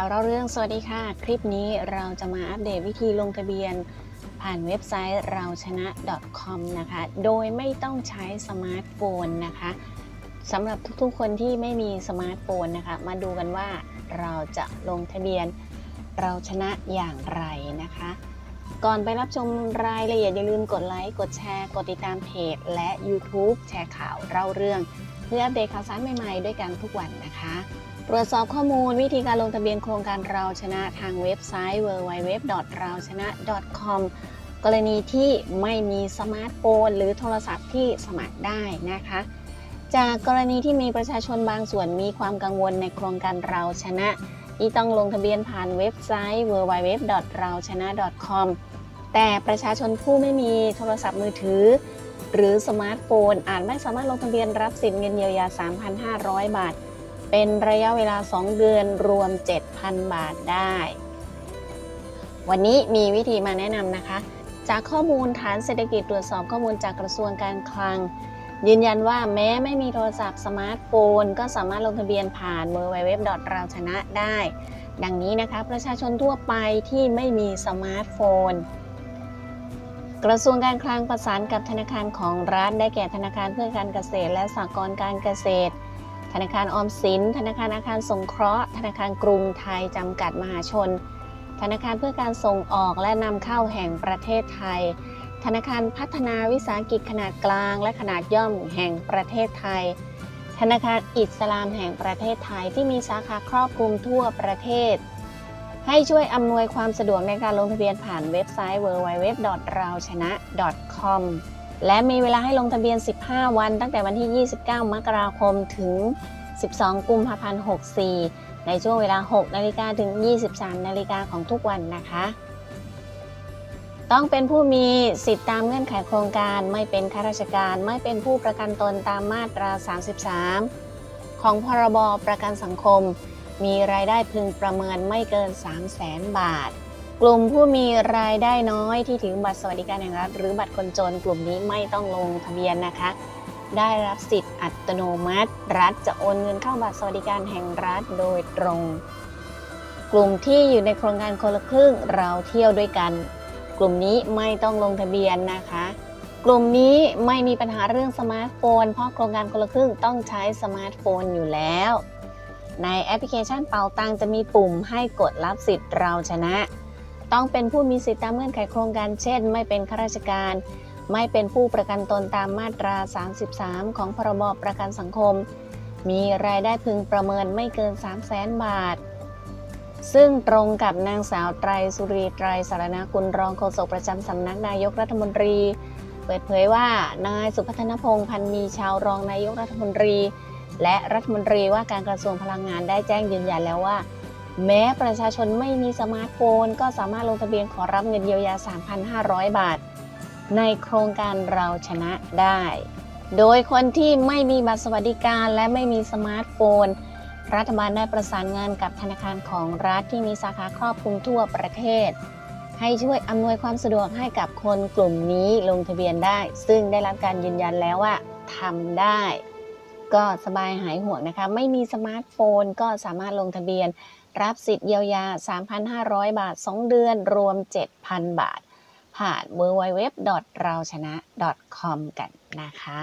าวเราเรื่องสวัสดีค่ะ คลิปนี้เราจะมาอัปเดตวิธีลงทะเบียน ผ่านเว็บไซต์เราชนะ .com นะคะ โดยไม่ต้องใช้สมาร์ทโฟนนะคะสำหรับทุกๆคนที่ไม่มีสมาร์ทโฟนนะคะ มาดูกันว่าเราจะลงทะเบียนเราชนะอย่างไรนะคะ ก่อนไปรับชมรายละเอียดอย่าลืมกดไลค์ กดแชร์ กดติดตามเพจ และ YouTube แชร์ข่าวเล่าเรื่อง พื่ออัปเดตข่าวสารใหม่ๆด้วยกันทุกวันนะคะ ตรวจสอบข้อมูลวิธีการลงทะเบียนโครงการเราชนะทางเว็บไซต์ www เราชนะ com กรณีที่ไม่มีสมาร์ทโฟน หรือโทรศัพท์ที่สมัครได้นะคะ จากกรณีที่มีประชาชนบางส่วนมีความกังวลในโครงการเราชนะ ที่ต้องลงทะเบียนผ่านเว็บไซต์ www เราชนะ com แต่ประชาชนผู้ไม่มีโทรศัพท์มือถือ หรือสมาร์ทโฟน อาจไม่สามารถลงทะเบียนรับสิทธิ์เงินเยียวยา 3,500 บาท เป็นระยะเวลา 2 เดือนรวม 7,000 บาทได้ วันนี้มีวิธีมาแนะนำนะคะ จากข้อมูลฐานเศรษฐกิจตรวจสอบข้อมูลจากกระทรวงการคลัง ยืนยันว่าแม้ไม่มีโทรศัพท์สมาร์ทโฟน ก็สามารถลงทะเบียนผ่าน w w w เราชนะได้ ดังนี้นะคะ ประชาชนทั่วไปที่ไม่มีสมาร์ทโฟน กระทรวงการคลังประสานกับธนาคารของรัฐได้แก่ธนาคารเพื่อการเกษตร และสหกรณ์การเกษตร ธนาคารออมสิน ธนาคารอาคารสงเคราะห์ ธนาคารกรุงไทยจำกัดมหาชน ธนาคารเพื่อการส่งออกและนำเข้าแห่งประเทศไทย ธนาคารพัฒนาวิสาหกิจขนาดกลาง และขนาดย่อมแห่งประเทศไทย ธนาคารอิสลามแห่งประเทศไทยที่มีสาขาครอบคลุมทั่วประเทศ ให้ช่วยอำนวยความสะดวกในการลงทะเบียนผ่านเว็บไซต์ www เราชนะ com และมีเวลาให้ลงทะเบียน 15 วัน ตั้งแต่วันที่ 29 มกราคมถึง 12 กุมภาพันธ์ 64 ในช่วงเวลา 6 นาฬิกาถึง 23 นาฬิกาของทุกวันนะคะ ต้องเป็นผู้มีสิทธิตามเงื่อนไขโครงการ ไม่เป็นข้าราชการ ไม่เป็นผู้ประกันตนตามมาตรา 33 ของพรบประกันสังคม มีรายได้พึงประเมินไม่เกิน 3 0 0แสนบาท กลุ่มผู้มีรายได้น้อยที่ถือบัตรสวัสดิการแห่งรัฐหรือบัตรคนจนกลุ่มนี้ไม่ต้องลงทะเบียนนะคะ ได้รับสิทธิ์อัตโนมัติ รัฐจะโอนเงินเข้าบัตรสวัสดิการแห่งรัฐโดยตรง กลุ่มที่อยู่ในโครงการคนละครึ่งเราเที่ยวด้วยกัน กลุ่มนี้ไม่ต้องลงทะเบียนนะคะกลุ่มนี้ไม่มีปัญหาเรื่องสมาร์ทโฟน เพราะโครงการคนละครึ่งต้องใช้สมาร์ทโฟนอยู่แล้ว ในแอปพลิเคชันเป่าตังจะมีปุ่มให้กดรับสิทธิ์เราชนะ ต้องเป็นผู้มีสิทธิตามเงื่อนไขโครงการ เช่น ไม่เป็นข้าราชการ ไม่เป็นผู้ประกันตนตามมาตรา 33 ของพรบประกันสังคม มีรายได้พึงประเมินไม่เกิน 3 0 0แสนบาท ซึ่งตรงกับนางสาวไตรสุรีไตรสารณกุลรองโฆษกประจำสำนักนายกรัฐมนตรี เปิดเผยว่านายสุพัฒนพงษ์พันมีชาวรองนายกรัฐมนตรี และรัฐมนตรีว่าการกระทรวงพลังงานได้แจ้งยืนยันแล้วว่า แม้ประชาชนไม่มีสมาร์ทโฟน ก็สามารถลงทะเบียนขอรับเงินเยียวยา 3,500 บาท ในโครงการเราชนะได้ โดยคนที่ไม่มีบัตรสวัสดิการและไม่มีสมาร์ทโฟน รัฐบาลได้ประสานงานกับธนาคารของรัฐที่มีสาขาครอบคลุมทั่วประเทศ ให้ช่วยอำนวยความสะดวกให้กับคนกลุ่มนี้ลงทะเบียนได้ ซึ่งได้รับการยืนยันแล้วว่าทำได้ ก็สบายหายห่วงนะคะ ไม่มีสมาร์ทโฟนก็สามารถลงทะเบียน รับสิทธิ์เยียวยา 3,500 บาท 2 เดือน รวม 7,000 บาท ผ่าน www เราชนะ com กันนะคะ